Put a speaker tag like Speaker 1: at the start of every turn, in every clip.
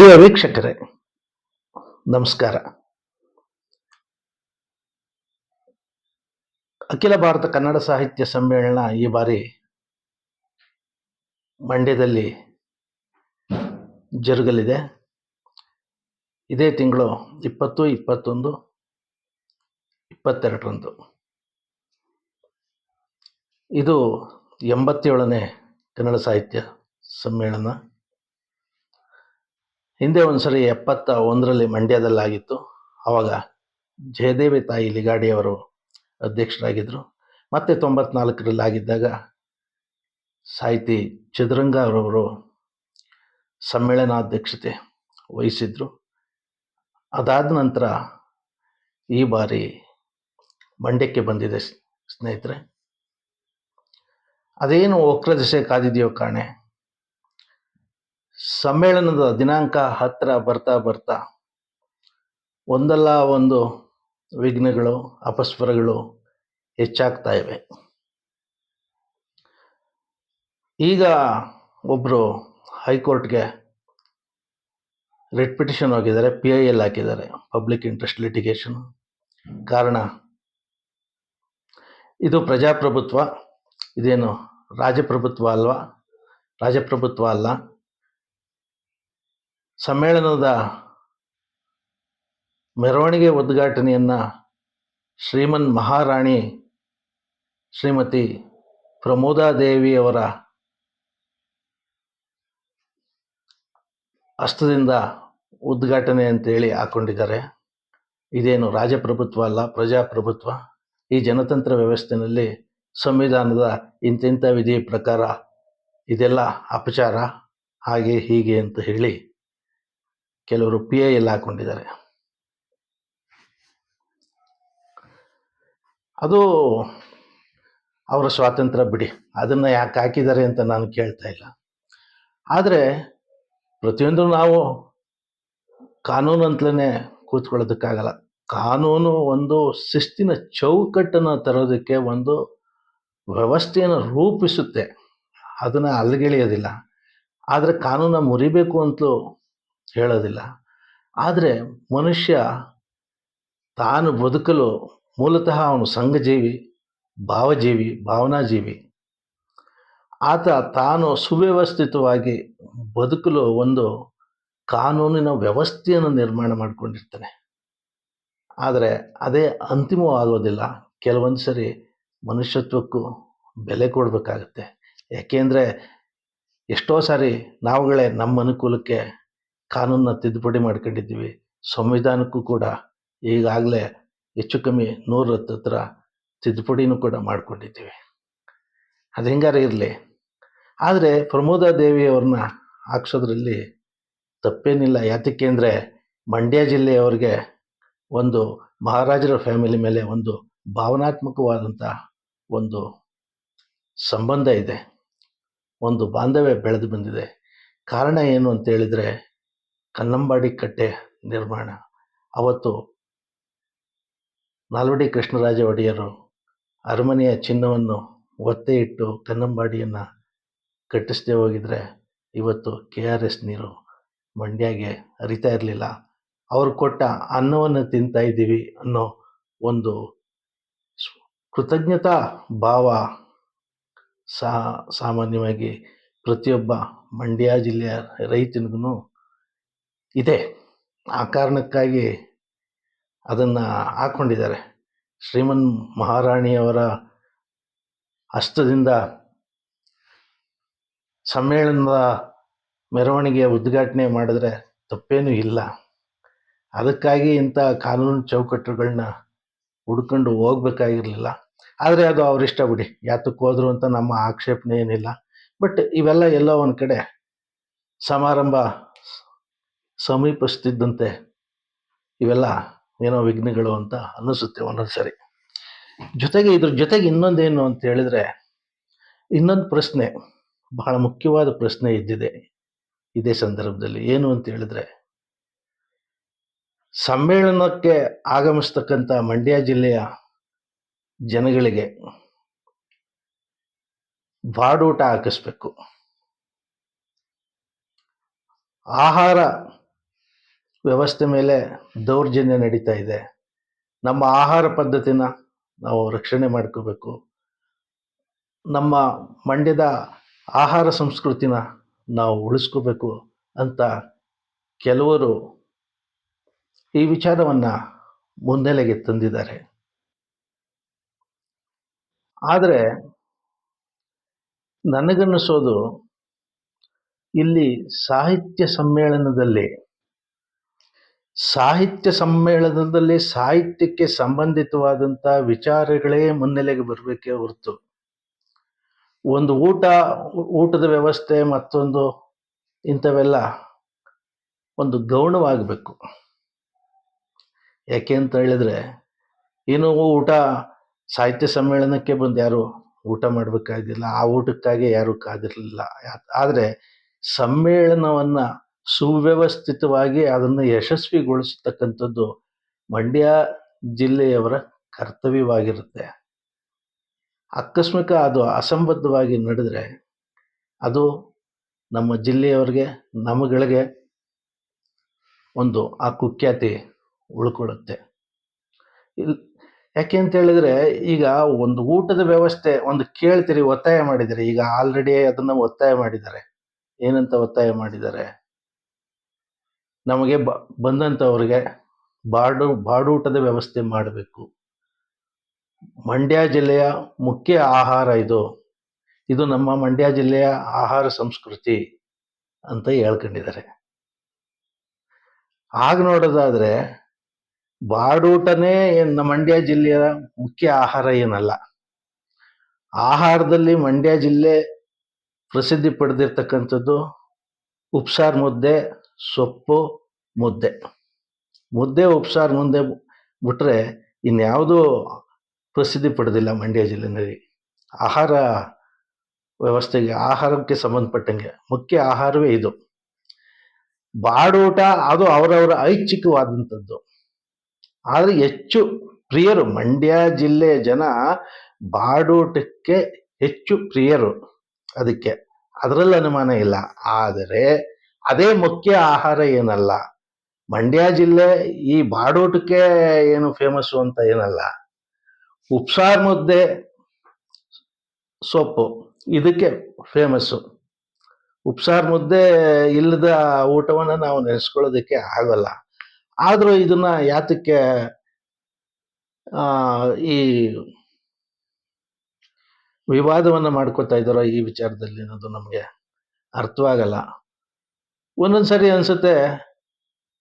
Speaker 1: ಪ್ರಿಯ ವೀಕ್ಷಕರೇ, ನಮಸ್ಕಾರ. ಅಖಿಲ ಭಾರತ ಕನ್ನಡ ಸಾಹಿತ್ಯ ಸಮ್ಮೇಳನ ಈ ಬಾರಿ ಮಂಡ್ಯದಲ್ಲಿ ಜರುಗಲಿದೆ. ಇದೇ ತಿಂಗಳು ಇಪ್ಪತ್ತು, ಇಪ್ಪತ್ತೊಂದು, ಇಪ್ಪತ್ತೆರಡರಂದು. ಇದು ಎಂಬತ್ತೇಳನೇ ಕನ್ನಡ ಸಾಹಿತ್ಯ ಸಮ್ಮೇಳನ. ಹಿಂದೆ ಒಂದ್ಸರಿ ಎಪ್ಪತ್ತ ಒಂದರಲ್ಲಿ ಮಂಡ್ಯದಲ್ಲಾಗಿತ್ತು. ಆವಾಗ ಜಯದೇವಿ ತಾಯಿ ಲಿಗಾಡಿಯವರು ಅಧ್ಯಕ್ಷರಾಗಿದ್ದರು ಮತ್ತೆ ತೊಂಬತ್ನಾಲ್ಕರಲ್ಲಿ ಆಗಿದ್ದಾಗ ಸಾಹಿತಿ ಚದುರಂಗ ಅವರವರು ಸಮ್ಮೇಳನಾಧ್ಯಕ್ಷತೆ ವಹಿಸಿದ್ರು. ಅದಾದ ನಂತರ ಈ ಬಾರಿ ಮಂಡ್ಯಕ್ಕೆ ಬಂದಿದೆ ಸ್ನೇಹಿತರೆ. ಅದೇನು ವಕ್ರ ದಿಸೆ ಕಾದಿದೆಯೋ ಕಾಣೆ. ಸಮ್ಮೇಳನದ ದಿನಾಂಕ ಹತ್ತಿರ ಬರ್ತಾ ಬರ್ತಾ ಒಂದಲ್ಲ ಒಂದು ವಿಘ್ನಗಳು, ಅಪಸ್ವರಗಳು ಹೆಚ್ಚಾಗ್ತಾ ಇವೆ. ಈಗ ಒಬ್ಬರು ಹೈಕೋರ್ಟ್ಗೆ ರಿಟ್ ಪಿಟಿಷನ್ ಹೋಗಿದ್ದಾರೆ, ಪಿ ಐ ಎಲ್ ಹಾಕಿದ್ದಾರೆ, ಪಬ್ಲಿಕ್ ಇಂಟ್ರೆಸ್ಟ್ ಲಿಟಿಗೇಷನ್ ಕಾರಣ. ಇದು ಪ್ರಜಾಪ್ರಭುತ್ವ, ಇದೇನು ರಾಜಪ್ರಭುತ್ವ ಅಲ್ವಾ? ರಾಜಪ್ರಭುತ್ವ ಅಲ್ಲ. ಸಮ್ಮೇಳನದ ಮೆರವಣಿಗೆ ಉದ್ಘಾಟನೆಯನ್ನ ಶ್ರೀಮನ್ ಮಹಾರಾಣಿ ಶ್ರೀಮತಿ ಪ್ರಮೋದಾದೇವಿಯವರ ಅಸ್ತದಿಂದ ಉದ್ಘಾಟನೆ ಅಂತೇಳಿ ಹಾಕೊಂಡಿದ್ದಾರೆ. ಇದೇನು ರಾಜಪ್ರಭುತ್ವ ಅಲ್ಲ, ಪ್ರಜಾಪ್ರಭುತ್ವ. ಈ ಜನತಂತ್ರ ವ್ಯವಸ್ಥೆಯಲ್ಲಿ ಸಂವಿಧಾನದ ಇಂತಿಂಥ ವಿಧಿ ಪ್ರಕಾರ ಇದೆಲ್ಲ ಅಪಚಾರ, ಹಾಗೆ ಹೀಗೆ ಅಂತ ಹೇಳಿ ಕೆಲವರು ಪಿ ಐ ಎಲ್ ಹಾಕೊಂಡಿದ್ದಾರೆ. ಅದು ಅವರ ಸ್ವಾತಂತ್ರ್ಯ ಬಿಡಿ. ಅದನ್ನು ಯಾಕೆ ಹಾಕಿದ್ದಾರೆ ಅಂತ ನಾನು ಕೇಳ್ತಾ ಇಲ್ಲ. ಆದರೆ ಪ್ರತಿಯೊಂದು ನಾವು ಕಾನೂನು ಅಂತಲೇ ಕೂತ್ಕೊಳ್ಳೋದಕ್ಕಾಗಲ್ಲ. ಕಾನೂನು ಒಂದು ಶಿಸ್ತಿನ ಚೌಕಟ್ಟನ್ನು ತರೋದಕ್ಕೆ ಒಂದು ವ್ಯವಸ್ಥೆಯನ್ನು ರೂಪಿಸುತ್ತೆ. ಅದನ್ನು ಅಲ್ಲಿಗೆಳೆಯೋದಿಲ್ಲ ಆದರೆ ಕಾನೂನ ಮುರಿಬೇಕು ಅಂತಲೂ ಹೇಳೋದಿಲ್ಲ. ಆದರೆ ಮನುಷ್ಯ ತಾನು ಬದುಕಲು ಮೂಲತಃ ಅವನು ಸಂಘಜೀವಿ, ಭಾವಜೀವಿ, ಭಾವನಾಜೀವಿ. ಆತ ತಾನು ಸುವ್ಯವಸ್ಥಿತವಾಗಿ ಬದುಕಲು ಒಂದು ಕಾನೂನಿನ ವ್ಯವಸ್ಥೆಯನ್ನು ನಿರ್ಮಾಣ ಮಾಡಿಕೊಂಡಿರ್ತಾನೆ. ಆದರೆ ಅದೇ ಅಂತಿಮವಾಗೋದಿಲ್ಲ. ಕೆಲವೊಂದು ಸರಿ ಮನುಷ್ಯತ್ವಕ್ಕೂ ಬೆಲೆ ಕೊಡಬೇಕಾಗುತ್ತೆ. ಯಾಕೆಂದರೆ ಎಷ್ಟೋ ಸಾರಿ ನಾವುಗಳೇ ನಮ್ಮ ಅನುಕೂಲಕ್ಕೆ ಕಾನೂನನ್ನ ತಿದ್ದುಪಡಿ ಮಾಡ್ಕೊಂಡಿದ್ದೀವಿ. ಸಂವಿಧಾನಕ್ಕೂ ಕೂಡ ಈಗಾಗಲೇ ಹೆಚ್ಚು ಕಮ್ಮಿ ನೂರ ಹತ್ರ ತಿದ್ದುಪಡಿನೂ ಕೂಡ ಮಾಡಿಕೊಂಡಿದ್ದೀವಿ. ಅದು ಹೆಂಗಾರ ಇರಲಿ. ಆದರೆ ಪ್ರಮೋದ ದೇವಿಯವ್ರನ್ನ ಹಾಕ್ಸೋದ್ರಲ್ಲಿ ತಪ್ಪೇನಿಲ್ಲ. ಯಾತಕ್ಕೆ ಅಂದರೆ ಮಂಡ್ಯ ಜಿಲ್ಲೆಯವ್ರಿಗೆ ಒಂದು ಮಹಾರಾಜರ ಫ್ಯಾಮಿಲಿ ಮೇಲೆ ಒಂದು ಭಾವನಾತ್ಮಕವಾದಂಥ ಒಂದು ಸಂಬಂಧ ಇದೆ. ಒಂದು ಬಾಂಧವ್ಯ ಬೆಳೆದು ಬಂದಿದೆ. ಕಾರಣ ಏನು ಅಂತ ಹೇಳಿದರೆ ಕನ್ನಂಬಾಡಿ ಕಟ್ಟೆ ನಿರ್ಮಾಣ. ಅವತ್ತು ನಾಲ್ವಡಿ ಕೃಷ್ಣರಾಜ ಒಡೆಯರು ಅರಮನೆಯ ಚಿನ್ನವನ್ನು ಒತ್ತೆ ಇಟ್ಟು ಕನ್ನಂಬಾಡಿಯನ್ನು ಕಟ್ಟಿಸದೆ ಹೋಗಿದ್ರೆ ಇವತ್ತು ಕೆ ಆರ್ ಎಸ್ ನೀರು ಮಂಡ್ಯಗೆ ಹರಿತಾ ಇರಲಿಲ್ಲ. ಅವರು ಕೊಟ್ಟ ಅನ್ನವನ್ನು ತಿಂತಾ ಇದ್ದೀವಿ ಅನ್ನೋ ಒಂದು ಕೃತಜ್ಞತಾ ಭಾವ ಸಾ ಸಾಮಾನ್ಯವಾಗಿ ಪ್ರತಿಯೊಬ್ಬ ಮಂಡ್ಯ ಜಿಲ್ಲೆಯ ರೈತನಿಗೂ ಇದೆ. ಆ ಕಾರಣಕ್ಕಾಗಿ ಅದನ್ನು ಹಾಕ್ಕೊಂಡಿದ್ದಾರೆ ಶ್ರೀಮನ್ ಮಹಾರಾಣಿಯವರ ಹಸ್ತದಿಂದ ಸಮ್ಮೇಳನದ ಮೆರವಣಿಗೆ ಉದ್ಘಾಟನೆ ಮಾಡಿದ್ರೆ ತಪ್ಪೇನೂ ಇಲ್ಲ. ಅದಕ್ಕಾಗಿ ಇಂಥ ಕಾನೂನು ಚೌಕಟ್ಟುಗಳನ್ನ ಹುಡ್ಕೊಂಡು ಹೋಗ್ಬೇಕಾಗಿರಲಿಲ್ಲ. ಆದರೆ ಅದು ಅವರಿಷ್ಟ ಬಿಡಿ. ಯಾತಕ್ಕೆ ಹೋದ್ರು ಅಂತ ನಮ್ಮ ಆಕ್ಷೇಪಣೆ ಏನಿಲ್ಲ. ಬಟ್ ಇವೆಲ್ಲ ಎಲ್ಲೋ ಒಂದು ಕಡೆ ಸಮಾರಂಭ ಸಮೀಪಿಸ್ತಿದ್ದಂತೆ ಇವೆಲ್ಲ ಏನೋ ವಿಘ್ನಗಳು ಅಂತ ಅನ್ನಿಸುತ್ತೆ ಒಂದೊಂದು ಸರಿ. ಜೊತೆಗೆ ಇದ್ರ ಜೊತೆಗೆ ಇನ್ನೊಂದೇನು ಅಂತ ಹೇಳಿದ್ರೆ ಇನ್ನೊಂದು ಪ್ರಶ್ನೆ, ಬಹಳ ಮುಖ್ಯವಾದ ಪ್ರಶ್ನೆ ಇದ್ದಿದೆ ಇದೇ ಸಂದರ್ಭದಲ್ಲಿ. ಏನು ಅಂತ ಹೇಳಿದ್ರೆ, ಸಮ್ಮೇಳನಕ್ಕೆ ಆಗಮಿಸ್ತಕ್ಕಂಥ ಮಂಡ್ಯ ಜಿಲ್ಲೆಯ ಜನಗಳಿಗೆ ಬಾಡೂಟ ಹಾಕಿಸ್ಬೇಕು. ಆಹಾರ ವ್ಯವಸ್ಥೆ ಮೇಲೆ ದೌರ್ಜನ್ಯ ನಡೀತಾ ಇದೆ. ನಮ್ಮ ಆಹಾರ ಪದ್ಧತಿನ ನಾವು ರಕ್ಷಣೆ ಮಾಡ್ಕೋಬೇಕು. ನಮ್ಮ ಮಂಡ್ಯದ ಆಹಾರ ಸಂಸ್ಕೃತಿನ ನಾವು ಉಳಿಸ್ಕೋಬೇಕು ಅಂತ ಕೆಲವರು ಈ ವಿಚಾರವನ್ನು ಮುನ್ನೆಲೆಗೆ ತಂದಿದ್ದಾರೆ. ಆದರೆ ನನಗನ್ನಿಸೋದು ಇಲ್ಲಿ ಸಾಹಿತ್ಯ ಸಮ್ಮೇಳನದಲ್ಲಿ ಸಾಹಿತ್ಯ ಸಮ್ಮೇಳನದಲ್ಲಿ ಸಾಹಿತ್ಯಕ್ಕೆ ಸಂಬಂಧಿತವಾದಂಥ ವಿಚಾರಗಳೇ ಮುನ್ನೆಲೆಗೆ ಬರಬೇಕೇ ಹೊರತು. ಒಂದು ಊಟ, ಊಟದ ವ್ಯವಸ್ಥೆ ಮತ್ತೊಂದು ಇಂಥವೆಲ್ಲ ಒಂದು ಗೌಣವಾಗಬೇಕು. ಯಾಕೆ ಅಂತ ಹೇಳಿದ್ರೆ ಏನು ಊಟ, ಸಾಹಿತ್ಯ ಸಮ್ಮೇಳನಕ್ಕೆ ಬಂದು ಯಾರು ಊಟ ಮಾಡಬೇಕಾಗಿಲ್ಲ, ಆ ಊಟಕ್ಕಾಗಿ ಯಾರು ಕಾದಿರಲಿಲ್ಲ. ಆದರೆ ಸಮ್ಮೇಳನವನ್ನು ಸುವ್ಯವಸ್ಥಿತವಾಗಿ ಅದನ್ನು ಯಶಸ್ವಿಗೊಳಿಸತಕ್ಕಂಥದ್ದು ಮಂಡ್ಯ ಜಿಲ್ಲೆಯವರ ಕರ್ತವ್ಯವಾಗಿರುತ್ತೆ. ಆಕಸ್ಮಿಕ ಅದು ಅಸಂಬದ್ಧವಾಗಿ ನಡೆದರೆ ಅದು ನಮ್ಮ ಜಿಲ್ಲೆಯವರಿಗೆ, ನಮಗಳಿಗೆ ಒಂದು ಆ ಕುಖ್ಯಾತಿ ಉಳ್ಕೊಳ್ಳುತ್ತೆ. ಇಲ್ ಯಾಕೆ ಅಂತ ಹೇಳಿದ್ರೆ ಈಗ ಒಂದು ಊಟದ ವ್ಯವಸ್ಥೆ ಒಂದು ಕೇಳ್ತೀರಿ ಒತ್ತಾಯ ಮಾಡಿದರೆ, ಈಗ ಆಲ್ರೆಡಿ ಅದನ್ನು ಒತ್ತಾಯ ಮಾಡಿದ್ದಾರೆ. ಏನಂತ ಒತ್ತಾಯ ಮಾಡಿದ್ದಾರೆ? ನಮಗೆ ಬ ಬಂದಂಥವ್ರಿಗೆ ಬಾಡು, ಬಾಡೂಟದ ವ್ಯವಸ್ಥೆ ಮಾಡಬೇಕು. ಮಂಡ್ಯ ಜಿಲ್ಲೆಯ ಮುಖ್ಯ ಆಹಾರ ಇದು. ಇದು ನಮ್ಮ ಮಂಡ್ಯ ಜಿಲ್ಲೆಯ ಆಹಾರ ಸಂಸ್ಕೃತಿ ಅಂತ ಹೇಳ್ಕೊಂಡಿದ್ದಾರೆ. ಆಗ ನೋಡೋದಾದರೆ ಬಾಡೂಟನೇ ನಮ್ಮ ಮಂಡ್ಯ ಜಿಲ್ಲೆಯ ಮುಖ್ಯ ಆಹಾರ ಏನಲ್ಲ. ಆಹಾರದಲ್ಲಿ ಮಂಡ್ಯ ಜಿಲ್ಲೆ ಪ್ರಸಿದ್ಧಿ ಪಡೆದಿರ್ತಕ್ಕಂಥದ್ದು ಉಪ್ಸಾರು ಮುದ್ದೆ ಸೊಪ್ಪು, ಮುದ್ದೆ. ಮುದ್ದೆ ಉಪ್ಸಾರು ಮುಂದೆ ಬಿಟ್ಟರೆ ಇನ್ಯಾವುದೂ ಪ್ರಸಿದ್ಧಿ ಪಡೆದಿಲ್ಲ ಮಂಡ್ಯ ಜಿಲ್ಲೆಯಲ್ಲಿ ಆಹಾರ ವ್ಯವಸ್ಥೆಗೆ, ಆಹಾರಕ್ಕೆ ಸಂಬಂಧಪಟ್ಟಂಗೆ ಮುಖ್ಯ ಆಹಾರವೇ ಇದು. ಬಾಡೂಟ ಅದು ಅವರವರ ಐಚ್ಛಿಕವಾದಂಥದ್ದು. ಆದರೆ ಹೆಚ್ಚು ಪ್ರಿಯರು, ಮಂಡ್ಯ ಜಿಲ್ಲೆಯ ಜನ ಬಾಡೂಟಕ್ಕೆ ಹೆಚ್ಚು ಪ್ರಿಯರು ಅದಕ್ಕೆ. ಅದರಲ್ಲಿ ಅನುಮಾನ ಇಲ್ಲ. ಆದರೆ ಅದೇ ಮುಖ್ಯ ಆಹಾರ ಏನಲ್ಲ. ಮಂಡ್ಯ ಜಿಲ್ಲೆ ಈ ಬಾಡೋಟಕ್ಕೆ ಏನು ಫೇಮಸ್ಸು ಅಂತ ಏನಲ್ಲ. ಉಪ್ಸಾರ್ ಮುದ್ದೆ ಸೊಪ್ಪು, ಇದಕ್ಕೆ ಫೇಮಸ್ಸು ಉಪ್ಸಾರ್ ಮುದ್ದೆ ಇಲ್ಲದ ಊಟವನ್ನು ನಾವು ನೆನೆಸ್ಕೊಳ್ಳೋದಕ್ಕೆ ಆಗಲ್ಲ. ಆದರೂ ಇದನ್ನ ಯಾತಕ್ಕೆ ಈ ವಿವಾದವನ್ನು ಮಾಡ್ಕೋತಾ ಇದ್ದಾರೋ ಈ ವಿಚಾರದಲ್ಲಿ ಅನ್ನೋದು ನಮಗೆ ಅರ್ಥವಾಗಲ್ಲ. ಒಂದೊಂದ್ಸರಿ ಅನ್ಸುತ್ತೆ,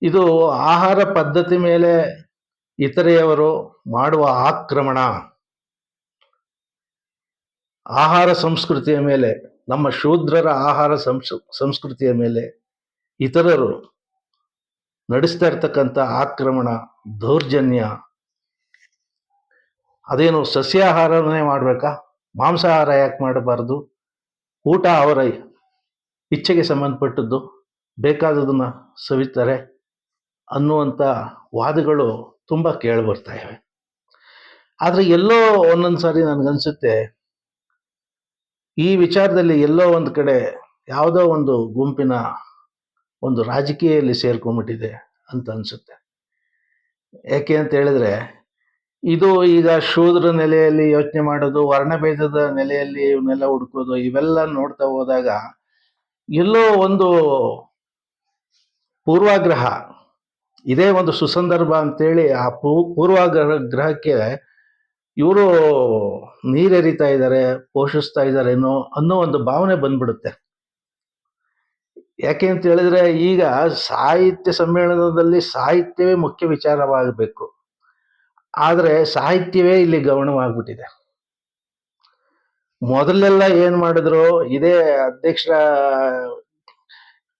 Speaker 1: ಇದು ಆಹಾರ ಪದ್ಧತಿ ಮೇಲೆ ಇತರೆಯವರು ಮಾಡುವ ಆಕ್ರಮಣ. ಆಹಾರ ಸಂಸ್ಕೃತಿಯ ಮೇಲೆ, ನಮ್ಮ ಶೂದ್ರರ ಆಹಾರ ಸಂಸ್, ಸಂಸ್ಕೃತಿಯ ಮೇಲೆ ಇತರರು ನಡೆಸ್ತಾ ಇರ್ತಕ್ಕಂಥ ಆಕ್ರಮಣ, ದೌರ್ಜನ್ಯ. ಅದೇನು ಸಸ್ಯಾಹಾರನೇ ಮಾಡಬೇಕಾ? ಮಾಂಸಾಹಾರ ಯಾಕೆ ಮಾಡಬಾರ್ದು? ಊಟ ಅವರ ಇಚ್ಛೆಗೆ ಸಂಬಂಧಪಟ್ಟದ್ದು. ಬೇಕಾದದನ್ನ ಸವಿತಾರೆ ಅನ್ನುವಂಥ ವಾದಗಳು ತುಂಬ ಕೇಳಿಬರ್ತಾ ಇವೆ. ಆದರೆ ಎಲ್ಲೋ ಒಂದೊಂದು ಸಾರಿ ನನಗನ್ಸುತ್ತೆ, ಈ ವಿಚಾರದಲ್ಲಿ ಎಲ್ಲೋ ಒಂದು ಕಡೆ ಯಾವುದೋ ಒಂದು ಗುಂಪಿನ ಒಂದು ರಾಜಕೀಯಲ್ಲಿ ಸೇರ್ಕೊಂಡ್ಬಿಟ್ಟಿದೆ ಅಂತ ಅನಿಸುತ್ತೆ. ಯಾಕೆ ಅಂತ ಹೇಳಿದ್ರೆ, ಇದು ಈಗ ಶೂದ್ರ ನೆಲೆಯಲ್ಲಿ ಯೋಚನೆ ಮಾಡೋದು ವರ್ಣಭೇದದ ನೆಲೆಯಲ್ಲಿ ಇವನ್ನೆಲ್ಲ ಹುಡುಕೋದು, ಇವೆಲ್ಲ ನೋಡ್ತಾ ಹೋದಾಗ ಎಲ್ಲೋ ಒಂದು ಪೂರ್ವಾಗ್ರಹ. ಇದೇ ಒಂದು ಸುಸಂದರ್ಭ ಅಂತೇಳಿ ಆ ಪೂ, ಪೂರ್ವಾಗ್ರಹ ಗ್ರಹಕ್ಕೆ ಇವರು ನೀರೆರಿತಾ ಇದ್ದಾರೆ ಪೋಷಿಸ್ತಾ ಇದ್ದಾರೇನೋ ಅನ್ನೋ ಒಂದು ಭಾವನೆ ಬಂದ್ಬಿಡುತ್ತೆ. ಯಾಕೆ ಅಂತ ಹೇಳಿದ್ರೆ ಈಗ ಸಾಹಿತ್ಯ ಸಮ್ಮೇಳನದಲ್ಲಿ ಸಾಹಿತ್ಯವೇ ಮುಖ್ಯ ವಿಚಾರವಾಗಬೇಕು. ಆದರೆ ಸಾಹಿತ್ಯವೇ ಇಲ್ಲಿ ಗಮನವಾಗ್ಬಿಟ್ಟಿದೆ. ಮೊದಲೆಲ್ಲ ಏನು ಮಾಡಿದ್ರು, ಇದೇ ಅಧ್ಯಕ್ಷರ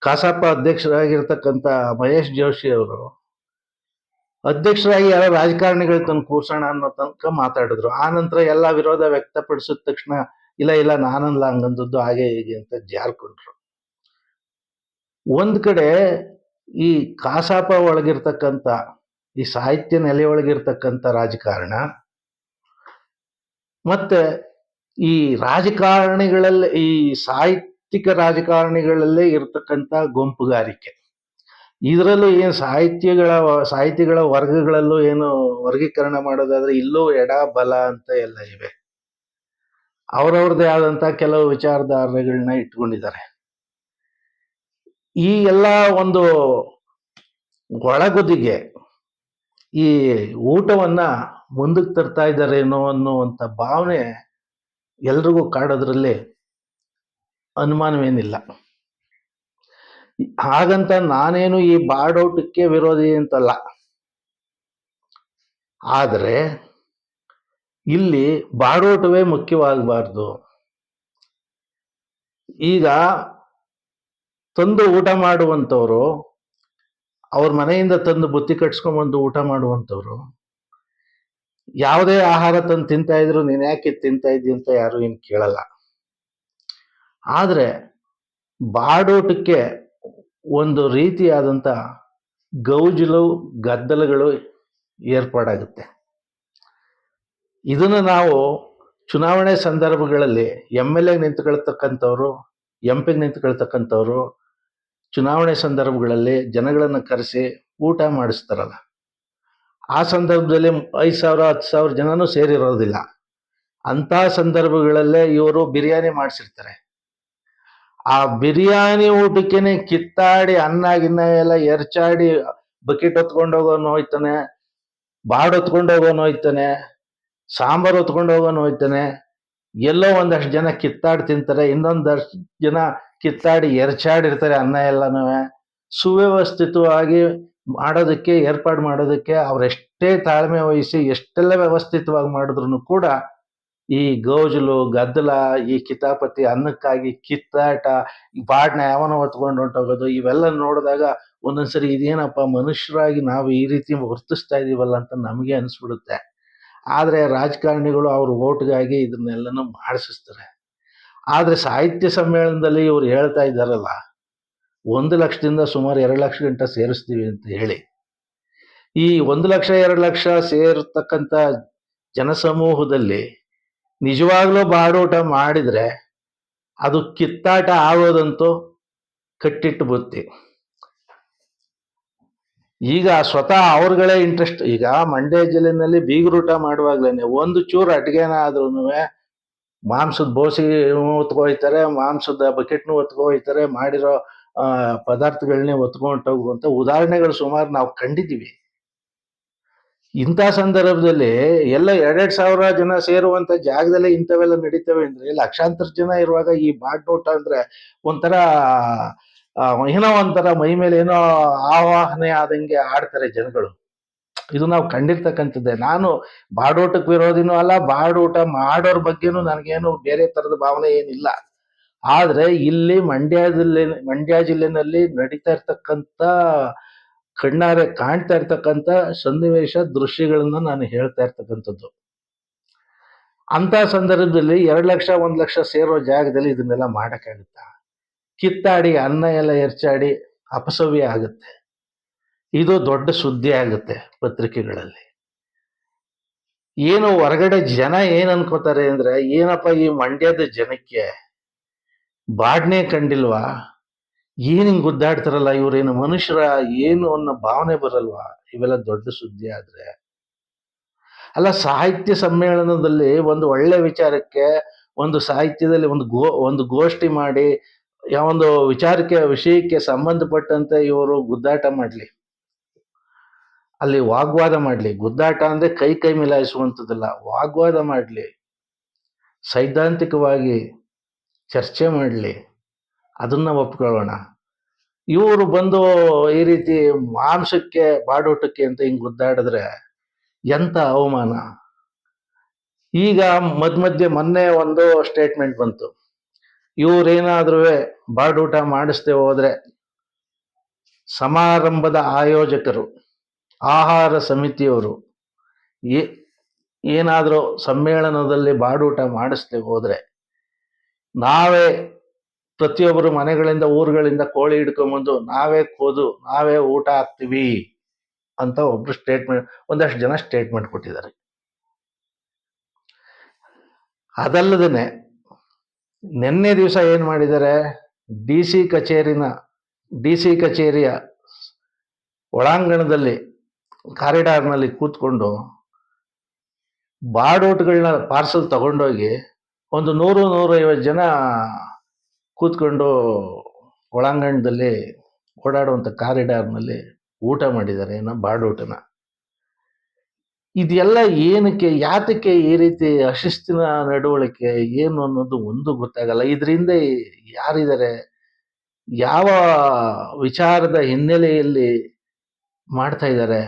Speaker 1: ಕಸಾಪ ಅಧ್ಯಕ್ಷರಾಗಿರ್ತಕ್ಕಂಥ ಮಹೇಶ್ ಜೋಶಿ ಅವರು ಅಧ್ಯಕ್ಷರಾಗಿ ಯಾರೋ ರಾಜಕಾರಣಿಗಳು ತಂದು ಕೂರ್ಸೋಣ ಅನ್ನೋ ತನಕ ಮಾತಾಡಿದ್ರು. ಆ ನಂತರ ಎಲ್ಲ ವಿರೋಧ ವ್ಯಕ್ತಪಡಿಸಿದ ತಕ್ಷಣ, ಇಲ್ಲ ಇಲ್ಲ, ನಾನಲ್ಲ, ಹಂಗಂದದ್ದು, ಹಾಗೆ, ಹೀಗೆ ಅಂತ ಜಾರ್ಕೊಂಡ್ರು. ಒಂದ್ ಕಡೆ ಈ ಕಾಸಾಪ ಒಳಗಿರ್ತಕ್ಕಂಥ, ಈ ಸಾಹಿತ್ಯ ನೆಲೆಯೊಳಗಿರ್ತಕ್ಕಂಥ ರಾಜಕಾರಣ, ಮತ್ತೆ ಈ ರಾಜಕಾರಣಿಗಳಲ್ಲಿ ಈ ಸಾಹಿತ್ಯಿಕ ರಾಜಕಾರಣಿಗಳಲ್ಲೇ ಇರತಕ್ಕಂಥ ಗುಂಪುಗಾರಿಕೆ. ಇದರಲ್ಲೂ ಏನು ಸಾಹಿತ್ಯಗಳ ಸಾಹಿತಿಗಳ ವರ್ಗಗಳಲ್ಲೂ ಏನು ವರ್ಗೀಕರಣ ಮಾಡೋದಾದ್ರೆ ಇಲ್ಲೂ ಎಡ, ಬಲ ಅಂತ ಎಲ್ಲ ಇವೆ. ಅವರವ್ರದೇ ಆದಂತ ಕೆಲವು ವಿಚಾರಧಾರೆಗಳನ್ನ ಇಟ್ಕೊಂಡಿದ್ದಾರೆ. ಈ ಎಲ್ಲ ಒಂದು ಒಳಗುದಿಗೆ ಈ ಊಟವನ್ನ ಮುಂದಕ್ಕೆ ತರ್ತಾ ಇದ್ದಾರೇನೋ ಅನ್ನುವಂಥ ಭಾವನೆ ಎಲ್ರಿಗೂ ಕಾಡೋದ್ರಲ್ಲಿ ಅನುಮಾನವೇನಿಲ್ಲ. ಹಾಗಂತ ನಾನೇನು ಈ ಬಾಡೋಟಕ್ಕೆ ವಿರೋಧಿ ಅಂತಲ್ಲ. ಆದರೆ ಇಲ್ಲಿ ಬಾಡೋಟವೇ ಮುಖ್ಯವಾಗಬಾರ್ದು. ಈಗ ತಂದು ಊಟ ಮಾಡುವಂಥವ್ರು ಅವ್ರ ಮನೆಯಿಂದ ತಂದು ಬುತ್ತಿ ಕಟ್ಸ್ಕೊಂಡ್ಬಂದು ಊಟ ಮಾಡುವಂಥವ್ರು ಯಾವುದೇ ಆಹಾರ ತಂದು ತಿಂತಾ ಇದ್ರು ನೀನ್ ಯಾಕೆ ತಿಂತಾ ಇದ್ದಿ ಅಂತ ಯಾರು ಏನು ಕೇಳಲ್ಲ. ಆದ್ರೆ ಬಾಡೋಟಕ್ಕೆ ಒಂದು ರೀತಿಯಾದಂಥ ಗೌಜಲು ಗದ್ದಲಗಳು ಏರ್ಪಾಡಾಗುತ್ತೆ. ಇದನ್ನು ನಾವು ಚುನಾವಣೆ ಸಂದರ್ಭಗಳಲ್ಲಿ ಎಂ ಎಲ್ ಎಗೆ ನಿಂತ್ಕೊಳ್ತಕ್ಕಂಥವ್ರು, ಎಂ ಪಿಗೆ ನಿಂತ್ಕೊಳ್ತಕ್ಕಂಥವ್ರು ಚುನಾವಣೆ ಸಂದರ್ಭಗಳಲ್ಲಿ ಜನಗಳನ್ನು ಕರೆಸಿ ಊಟ ಮಾಡಿಸ್ತಾರಲ್ಲ. ಆ ಸಂದರ್ಭದಲ್ಲಿ ಐದು ಸಾವಿರ, ಹತ್ತು ಸಾವಿರ ಜನನೂ ಸೇರಿರೋದಿಲ್ಲ. ಅಂಥ ಸಂದರ್ಭಗಳಲ್ಲೇ ಇವರು ಬಿರಿಯಾನಿ ಮಾಡಿಸಿರ್ತಾರೆ. ಆ ಬಿರಿಯಾನಿ ಊಟಕ್ಕೇನೆ ಕಿತ್ತಾಡಿ ಅನ್ನ ಗಿನ್ನ ಎಲ್ಲ ಎರಚಾಡಿ ಬಕೆಟ್ ಹೊತ್ಕೊಂಡು ಹೋಗೋನು ಹೋಯ್ತಾನೆ, ಬಾಡ್ ಹೊತ್ಕೊಂಡು ಹೋಗೋನು ಹೋಯ್ತಾನೆ, ಸಾಂಬಾರ್ ಹೊತ್ಕೊಂಡು ಹೋಗೋನು ಹೋಯ್ತಾನೆ. ಎಲ್ಲೋ ಒಂದಷ್ಟು ಜನ ಕಿತ್ತಾಡಿ ತಿಂತಾರೆ, ಇನ್ನೊಂದಷ್ಟು ಜನ ಕಿತ್ತಾಡಿ ಎರ್ಚಾಡಿರ್ತಾರೆ ಅನ್ನ ಎಲ್ಲನೂ. ಸುವ್ಯವಸ್ಥಿತವಾಗಿ ಮಾಡೋದಕ್ಕೆ, ಏರ್ಪಾಡು ಮಾಡೋದಕ್ಕೆ ಅವ್ರೆಷ್ಟೇ ತಾಳ್ಮೆ ವಹಿಸಿ, ಎಷ್ಟೆಲ್ಲ ವ್ಯವಸ್ಥಿತವಾಗಿ ಮಾಡಿದ್ರು ಕೂಡ ಈ ಗೌಜಲು, ಗದ್ದಲ, ಈ ಕಿತಾಪತಿ, ಅನ್ನಕ್ಕಾಗಿ ಕಿತ್ತಾಟ ಬಾಡ್ನ ಯಾವನ ಹೊತ್ಕೊಂಡು ಹೊಂಟೋಗೋದು, ಇವೆಲ್ಲ ನೋಡಿದಾಗ ಒಂದೊಂದ್ಸರಿ ಇದೇನಪ್ಪ, ಮನುಷ್ಯರಾಗಿ ನಾವು ಈ ರೀತಿ ವರ್ತಿಸ್ತಾ ಇದೀವಲ್ಲ ಅಂತ ನಮಗೆ ಅನಿಸ್ಬಿಡುತ್ತೆ. ಆದರೆ ರಾಜಕಾರಣಿಗಳು ಅವ್ರ ಓಟ್ಗಾಗಿ ಇದನ್ನೆಲ್ಲನೂ ಮಾಡಿಸ್ತಾರೆ. ಆದರೆ ಸಾಹಿತ್ಯ ಸಮ್ಮೇಳನದಲ್ಲಿ ಇವ್ರು ಹೇಳ್ತಾ ಇದ್ದಾರಲ್ಲ, ಒಂದು ಲಕ್ಷದಿಂದ ಸುಮಾರು ಎರಡು ಲಕ್ಷ ಗಂಟ ಸೇರಿಸ್ತೀವಿ ಅಂತ ಹೇಳಿ. ಈ ಒಂದು ಲಕ್ಷ, ಎರಡು ಲಕ್ಷ ಸೇರ್ತಕ್ಕಂಥ ಜನಸಮೂಹದಲ್ಲಿ ನಿಜವಾಗ್ಲೂ ಬಾಡೂಟ ಮಾಡಿದ್ರೆ ಅದು ಕಿತ್ತಾಟ ಆಗೋದಂತೂ ಕಟ್ಟಿಟ್ಟು ಬುತ್ತಿ. ಈಗ ಸ್ವತಃ ಅವ್ರಗಳೇ ಇಂಟ್ರೆಸ್ಟ್ ಈಗ ಮಂಡ್ಯ ಜಿಲ್ಲೆನಲ್ಲಿ ಬೀಗರೂಟ ಮಾಡುವಾಗ್ಲೇ ಒಂದು ಚೂರು ಅಡ್ಗೆನ ಆದ್ರೂ ಮಾಂಸದ ಬೋಸಿ ಹೊತ್ಕೋಯ್ತಾರೆ, ಮಾಂಸದ ಬಕೆಟ್ನು ಹೊತ್ಕೋಯ್ತಾರೆ, ಮಾಡಿರೋ ಪದಾರ್ಥಗಳನ್ನೇ ಹೊತ್ಕೊಂಡು ಹೋಗುವಂತ ಉದಾಹರಣೆಗಳು ಸುಮಾರು ನಾವು ಕಂಡಿದ್ದೀವಿ. ಇಂಥ ಸಂದರ್ಭದಲ್ಲಿ ಎಲ್ಲ ಎರಡೆರಡು ಸಾವಿರ ಜನ ಸೇರುವಂತ ಜಾಗದಲ್ಲೇ ಇಂಥವೆಲ್ಲ ನಡೀತವೆ ಅಂದ್ರೆ ಲಕ್ಷಾಂತರ ಜನ ಇರುವಾಗ ಈ ಬಾಡ್ನೋಟ ಅಂದ್ರೆ ಒಂಥರ ಏನೋ ಒಂಥರ ಮೈ ಮೇಲೆ ಏನೋ ಆವಾಹನೆ ಆದಂಗೆ ಆಡ್ತಾರೆ ಜನಗಳು. ಇದು ನಾವು ಕಂಡಿರ್ತಕ್ಕಂಥದ್ದೇ. ನಾನು ಬಾಡೋಟಕ್ಕೆ ವಿರೋಧಿನೂ ಅಲ್ಲ ಬಾಡೋಟ ಮಾಡೋರ್ ಬಗ್ಗೆನೂ ನನಗೇನು ಬೇರೆ ತರದ ಭಾವನೆ ಏನಿಲ್ಲ. ಆದ್ರೆ ಇಲ್ಲಿ ಮಂಡ್ಯ ಜಿಲ್ಲೆ, ಮಂಡ್ಯ ಜಿಲ್ಲೆನಲ್ಲಿ ನಡೀತಾ ಇರ್ತಕ್ಕಂಥ ಕಣ್ಣಾರೆ ಕಾಣ್ತಾ ಇರ್ತಕ್ಕಂಥ ಸನ್ನಿವೇಶ ದೃಶ್ಯಗಳನ್ನ ನಾನು ಹೇಳ್ತಾ ಇರ್ತಕ್ಕಂಥದ್ದು. ಅಂತ ಸಂದರ್ಭದಲ್ಲಿ ಎರಡು ಲಕ್ಷ, ಒಂದು ಲಕ್ಷ ಸೇರೋ ಜಾಗದಲ್ಲಿ ಇದನ್ನೆಲ್ಲ ಮಾಡೋಕ್ಕಾಗುತ್ತಾ? ಕಿತ್ತಾಡಿ, ಅನ್ನ ಎಲ್ಲ ಎರ್ಚಾಡಿ ಅಪಸವ್ಯ ಆಗುತ್ತೆ. ಇದು ದೊಡ್ಡ ಸುದ್ದಿ ಆಗುತ್ತೆ ಪತ್ರಿಕೆಗಳಲ್ಲಿ. ಏನು ಹೊರಗಡೆ ಜನ ಏನ್ ಅನ್ಕೋತಾರೆ ಅಂದ್ರೆ, ಏನಪ್ಪ ಈ ಮಂಡ್ಯದ ಜನಕ್ಕೆ ಬಾಡ್ನೆ ಕಂಡಿಲ್ವಾ? ಏನ್ ಹಿಂಗೆ ಗುದ್ದಾಡ್ತಾರಲ್ಲ ಇವರೇನು ಮನುಷ್ಯರ ಏನು ಅನ್ನೋ ಭಾವನೆ ಬರಲ್ವಾ? ಇವೆಲ್ಲ ದೊಡ್ಡ ಸುದ್ದಿ ಆದರೆ. ಅಲ್ಲ, ಸಾಹಿತ್ಯ ಸಮ್ಮೇಳನದಲ್ಲಿ ಒಂದು ಒಳ್ಳೆ ವಿಚಾರಕ್ಕೆ ಒಂದು ಸಾಹಿತ್ಯದಲ್ಲಿ ಒಂದು ಗೋ, ಒಂದು ಗೋಷ್ಠಿ ಮಾಡಿ ಯಾವೊಂದು ವಿಚಾರಕ್ಕೆ, ವಿಷಯಕ್ಕೆ ಸಂಬಂಧಪಟ್ಟಂತೆ ಇವರು ಗುದ್ದಾಟ ಮಾಡಲಿ. ಅಲ್ಲಿ ವಾಗ್ವಾದ ಮಾಡಲಿ. ಗುದ್ದಾಟ ಅಂದರೆ ಕೈ ಕೈ ಮಿಲಾಯಿಸುವಂಥದ್ದಲ್ಲ. ವಾಗ್ವಾದ ಮಾಡಲಿ. ಸೈದ್ಧಾಂತಿಕವಾಗಿ ಚರ್ಚೆ ಮಾಡಲಿ. ಅದನ್ನು ಒಪ್ಕೊಳ್ಳೋಣ. ಇವರು ಬಂದು ಈ ರೀತಿ ಮಾಂಸಕ್ಕೆ, ಬಾಡೋಟಕ್ಕೆ ಅಂತ ಹಿಂಗ್ ಗುದ್ದಾಡಿದ್ರೆ ಎಂತ ಅವಮಾನ? ಈಗ ಮಧ್ಯ ಮಧ್ಯೆ ಮೊನ್ನೆ ಒಂದು ಸ್ಟೇಟ್ಮೆಂಟ್ ಬಂತು. ಇವ್ರೇನಾದ್ರೂ ಬಾಡೂಟ ಮಾಡಿಸ್ತೇ ಹೋದ್ರೆ ಸಮಾರಂಭದ ಆಯೋಜಕರು, ಆಹಾರ ಸಮಿತಿಯವರು ಏನಾದರೂ ಸಮ್ಮೇಳನದಲ್ಲಿ ಬಾಡೂಟ ಮಾಡಿಸ್ತೇ ಹೋದ್ರೆ ನಾವೇ ಪ್ರತಿಯೊಬ್ಬರು ಮನೆಗಳಿಂದ, ಊರುಗಳಿಂದ ಕೋಳಿ ಹಿಡ್ಕೊಂಬಂದು ನಾವೇ ಕೋದು, ನಾವೇ ಊಟ ಹಾಕ್ತೀವಿ ಅಂತ ಒಬ್ರು ಸ್ಟೇಟ್ಮೆಂಟ್ ಒಂದಷ್ಟು ಜನ ಸ್ಟೇಟ್ಮೆಂಟ್ ಕೊಟ್ಟಿದ್ದಾರೆ. ಅದಲ್ಲದೇನೆ, ನಿನ್ನೆ ದಿವಸ ಏನು ಮಾಡಿದ್ದಾರೆ? ಡಿ ಸಿ ಕಚೇರಿನ, ಡಿ ಸಿ ಕಚೇರಿಯ ಒಳಾಂಗಣದಲ್ಲಿ, ಕಾರಿಡಾರ್ನಲ್ಲಿ ಕೂತ್ಕೊಂಡು ಬಾಡೋಟ್ಗಳನ್ನ ಪಾರ್ಸಲ್ ತಗೊಂಡೋಗಿ, ಒಂದು ನೂರು ನೂರೈವತ್ತು ಜನ ಕೂತ್ಕೊಂಡು ಒಳಾಂಗಣದಲ್ಲಿ ಓಡಾಡುವಂಥ ಕಾರಿಡಾರ್ನಲ್ಲಿ ಊಟ ಮಾಡಿದ್ದಾರೆ, ಏನೋ ಬಾಡೂಟನ ಇದೆಲ್ಲ ಏನಕ್ಕೆ, ಯಾತಕ್ಕೆ ಈ ರೀತಿ ಅಶಿಸ್ತಿನ ನಡವಳಿಕೆ ಏನು ಅನ್ನೋದು ಒಂದು ಗೊತ್ತಾಗಲ್ಲ. ಇದರಿಂದ ಯಾರಿದ್ದಾರೆ, ಯಾವ ವಿಚಾರದ ಹಿನ್ನೆಲೆಯಲ್ಲಿ ಮಾಡ್ತಾ ಇದ್ದಾರೆ?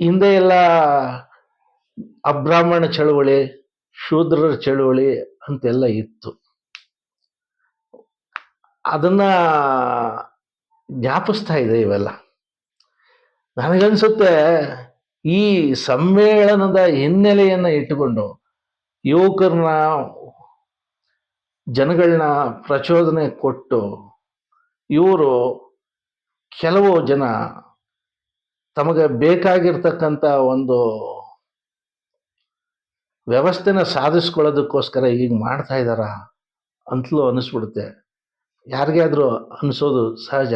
Speaker 1: ಹಿಂದೆ ಎಲ್ಲ ಅಬ್ರಾಹ್ಮಣ ಚಳುವಳಿ, ಶೂದ್ರರ ಚಳುವಳಿ ಅಂತೆಲ್ಲ ಇತ್ತು. ಅದನ್ನ ಜ್ಞಾಪಿಸ್ತಾ ಇದೆ ಇವೆಲ್ಲ. ನನಗನ್ಸುತ್ತೆ ಈ ಸಮ್ಮೇಳನದ ಹಿನ್ನೆಲೆಯನ್ನು ಇಟ್ಟುಕೊಂಡು ಯುವಕರನ್ನ ಜನಗಳನ್ನ ಪ್ರಚೋದನೆ ಕೊಟ್ಟು ಇವರು ಕೆಲವು ಜನ ತಮಗೆ ಬೇಕಾಗಿರ್ತಕ್ಕಂಥ ಒಂದು ವ್ಯವಸ್ಥೆನ ಸಾಧಿಸ್ಕೊಳ್ಳೋದಕ್ಕೋಸ್ಕರ ಈಗ ಮಾಡ್ತಾ ಇದ್ದಾರಾ ಅಂತಲೂ ಅನಿಸ್ಬಿಡುತ್ತೆ. ಯಾರಿಗೇ ಆದರೂ ಅನಿಸೋದು ಸಹಜ.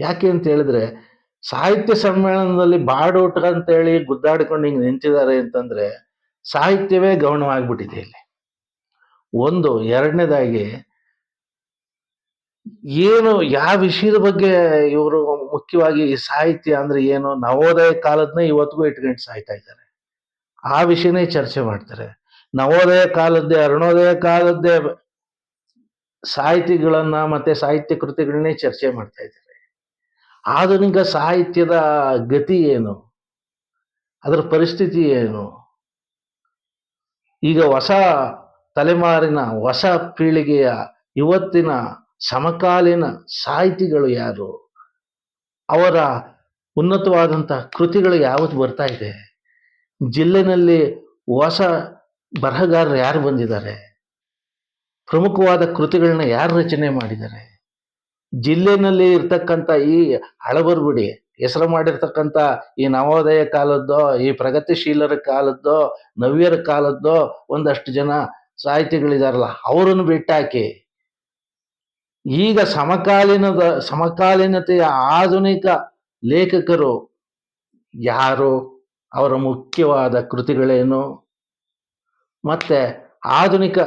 Speaker 1: ಯಾಕೆ ಅಂತ ಹೇಳಿದ್ರೆ, ಸಾಹಿತ್ಯ ಸಮ್ಮೇಳನದಲ್ಲಿ ಬಾಡೋಟ ಅಂತೇಳಿ ಗುದ್ದಾಡ್ಕೊಂಡು ಹಿಂಗೆ ನಿಂತಿದ್ದಾರೆ ಅಂತಂದ್ರೆ, ಸಾಹಿತ್ಯವೇ ಗೌಣವಾಗ್ಬಿಟ್ಟಿದೆ ಇಲ್ಲಿ. ಒಂದು, ಎರಡನೇದಾಗಿ, ಏನು, ಯಾವ ವಿಷಯದ ಬಗ್ಗೆ ಇವರು ಮುಖ್ಯವಾಗಿ ಸಾಹಿತ್ಯ ಅಂದ್ರೆ ಏನು, ನವೋದಯ ಕಾಲದನ್ನ ಇವತ್ತಿಗೂ ಇಟ್ಕೊಂಡು ಸಾಯ್ತಾ ಇದ್ದಾರೆ. ಆ ವಿಷಯನೇ ಚರ್ಚೆ ಮಾಡ್ತಾರೆ. ನವೋದಯ ಕಾಲದ್ದೇ, ಅರುಣೋದಯ ಕಾಲದ್ದೇ ಸಾಹಿತಿಗಳನ್ನ ಮತ್ತೆ ಸಾಹಿತ್ಯ ಕೃತಿಗಳನ್ನೇ ಚರ್ಚೆ ಮಾಡ್ತಾ ಇದ್ದಾರೆ. ಆಧುನಿಕ ಸಾಹಿತ್ಯದ ಗತಿ ಏನು? ಅದರ ಪರಿಸ್ಥಿತಿ ಏನು? ಈಗ ಹೊಸ ತಲೆಮಾರಿನ ಹೊಸ ಪೀಳಿಗೆಯ ಇವತ್ತಿನ ಸಮಕಾಲೀನ ಸಾಹಿತಿಗಳು ಯಾರು? ಅವರ ಉನ್ನತವಾದಂತಹ ಕೃತಿಗಳು ಯಾವತ್ತು ಬರ್ತಾ ಇದೆ? ಜಿಲ್ಲೆನಲ್ಲಿ ಹೊಸ ಬರಹಗಾರರು ಯಾರು ಬಂದಿದ್ದಾರೆ? ಪ್ರಮುಖವಾದ ಕೃತಿಗಳನ್ನ ಯಾರು ರಚನೆ ಮಾಡಿದ್ದಾರೆ? ಜಿಲ್ಲೆನಲ್ಲಿ ಇರ್ತಕ್ಕಂಥ ಈ ಹಳಬರ್ಗುಡಿ, ಹೆಸರು ಮಾಡಿರ್ತಕ್ಕಂಥ ಈ ನವೋದಯ ಕಾಲದ್ದೋ, ಈ ಪ್ರಗತಿಶೀಲರ ಕಾಲದ್ದೋ, ನವ್ಯರ ಕಾಲದ್ದೋ ಒಂದಷ್ಟು ಜನ ಸಾಹಿತಿಗಳಿದಾರಲ್ಲ, ಅವರನ್ನು ಬಿಟ್ಟಾಕಿ. ಈಗ ಸಮಕಾಲೀನದ, ಸಮಕಾಲೀನತೆಯ ಆಧುನಿಕ ಲೇಖಕರು ಯಾರು? ಅವರ ಮುಖ್ಯವಾದ ಕೃತಿಗಳೇನು? ಮತ್ತೆ ಆಧುನಿಕ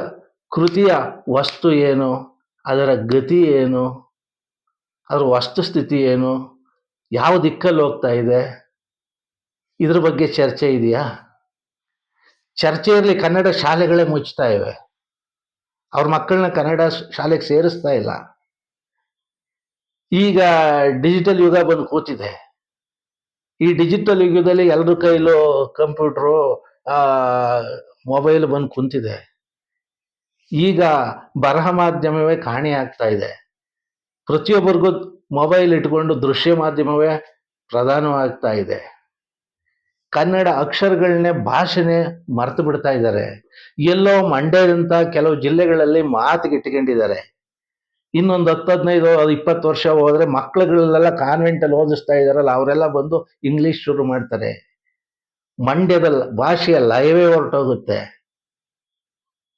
Speaker 1: ಕೃತಿಯ ವಸ್ತು ಏನು? ಅದರ ಗತಿ ಏನು? ಅದರ ವಸ್ತುಸ್ಥಿತಿ ಏನು? ಯಾವ ದಿಕ್ಕಲ್ಲಿ ಹೋಗ್ತಾ ಇದೆ? ಇದ್ರ ಬಗ್ಗೆ ಚರ್ಚೆ ಇದೆಯಾ? ಚರ್ಚೆಯಲ್ಲಿ ಕನ್ನಡ ಶಾಲೆಗಳೇ ಮುಚ್ಚುತ್ತಾ ಇವೆ. ಅವ್ರ ಮಕ್ಕಳನ್ನ ಕನ್ನಡ ಶಾಲೆಗೆ ಸೇರಿಸ್ತಾ ಇಲ್ಲ. ಈಗ ಡಿಜಿಟಲ್ ಯುಗ ಬಂದು ಕೂತಿದೆ. ಈ ಡಿಜಿಟಲ್ ಯುಗದಲ್ಲಿ ಎಲ್ಲರ ಕೈಲೂ ಕಂಪ್ಯೂಟ್ರು ಮೊಬೈಲ್ ಬಂದು ಕುಂತಿದೆ. ಈಗ ಬರಹ ಮಾಧ್ಯಮವೇ ಕಾಣಿಯಾಗ್ತಾ ಇದೆ. ಪ್ರತಿಯೊಬ್ಬರಿಗೂ ಮೊಬೈಲ್ ಇಟ್ಕೊಂಡು ದೃಶ್ಯ ಮಾಧ್ಯಮವೇ ಪ್ರಧಾನವಾಗ್ತಾ ಇದೆ. ಕನ್ನಡ ಅಕ್ಷರಗಳನ್ನೇ ಭಾಷೆನೇ ಮರೆತು ಬಿಡ್ತಾ ಇದ್ದಾರೆ. ಎಲ್ಲೋ ಮಂಡ್ಯದಂತ ಕೆಲವು ಜಿಲ್ಲೆಗಳಲ್ಲಿ ಮಾತಿಗೆ ಇಟ್ಕೊಂಡಿದ್ದಾರೆ. ಇನ್ನೊಂದು ಹತ್ತು ಹದಿನೈದು ಇಪ್ಪತ್ತು ವರ್ಷ ಹೋದ್ರೆ ಕಾನ್ವೆಂಟ್ ಕಾನ್ವೆಂಟಲ್ಲಿ ಓದಿಸ್ತಾ ಇದಾರಲ್ಲ ಅವರೆಲ್ಲ ಬಂದು ಇಂಗ್ಲಿಷ್ ಶುರು ಮಾಡ್ತಾರೆ. ಮಂಡ್ಯದಲ್ಲ ಭಾಷೆಯ ಲಯವೇ ಹೊರಟೋಗುತ್ತೆ.